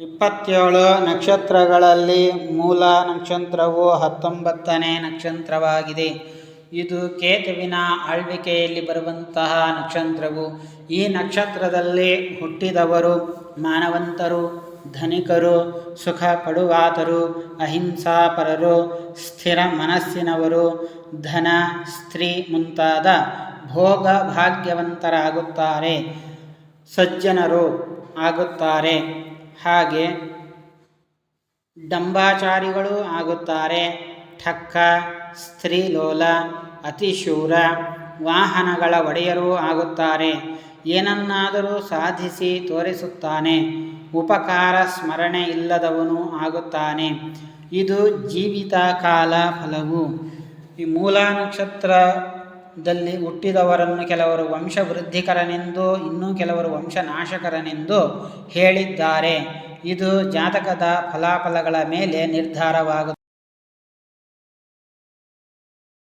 ಇಪ್ಪತ್ತೇಳು ನಕ್ಷತ್ರಗಳಲ್ಲಿ ಮೂಲ ನಕ್ಷತ್ರವು ಹತ್ತೊಂಬತ್ತನೇ ನಕ್ಷತ್ರವಾಗಿದೆ. ಇದು ಕೇತುವಿನ ಆಳ್ವಿಕೆಯಲ್ಲಿ ಬರುವಂತಹ ನಕ್ಷತ್ರವು. ಈ ನಕ್ಷತ್ರದಲ್ಲಿ ಹುಟ್ಟಿದವರು ಮಾನವಂತರು, ಧನಿಕರು ಸುಖ ಪಡುವಾತರು ಅಹಿಂಸಾಪರರು, ಸ್ಥಿರ ಮನಸ್ಸಿನವರು, ಧನ, ಸ್ತ್ರೀ ಮುಂತಾದ ಭೋಗ ಭಾಗ್ಯವಂತರಾಗುತ್ತಾರೆ ಸಜ್ಜನರು ಆಗುತ್ತಾರೆ. ಹಾಗೆ ಡಂಬಾಚಾರಿಗಳು ಆಗುತ್ತಾರೆ. ಠಕ್ಕ, ಸ್ತ್ರೀಲೋಲ, ಅತಿಶೂರ ವಾಹನಗಳ ಒಡೆಯರೂ ಆಗುತ್ತಾರೆ. ಏನನ್ನಾದರೂ ಸಾಧಿಸಿ ತೋರಿಸುತ್ತಾನೆ. ಉಪಕಾರ, ಸ್ಮರಣೆ ಇಲ್ಲದವನು ಆಗುತ್ತಾನೆ. ಇದು ಜೀವಿತ ಕಾಲ ಫಲವು. ಈ ಮೂಲ ನಕ್ಷತ್ರದಲ್ಲಿ ಹುಟ್ಟಿದವರನ್ನು ಕೆಲವರು ವಂಶವೃದ್ಧಿಕರನೆಂದು ಇನ್ನೂ ಕೆಲವರು ವಂಶನಾಶಕರನೆಂದು ಹೇಳಿದ್ದಾರೆ. ಇದು ಜಾತಕದ ಫಲಾಫಲಗಳ ಮೇಲೆ ನಿರ್ಧಾರವಾಗುತ್ತದೆ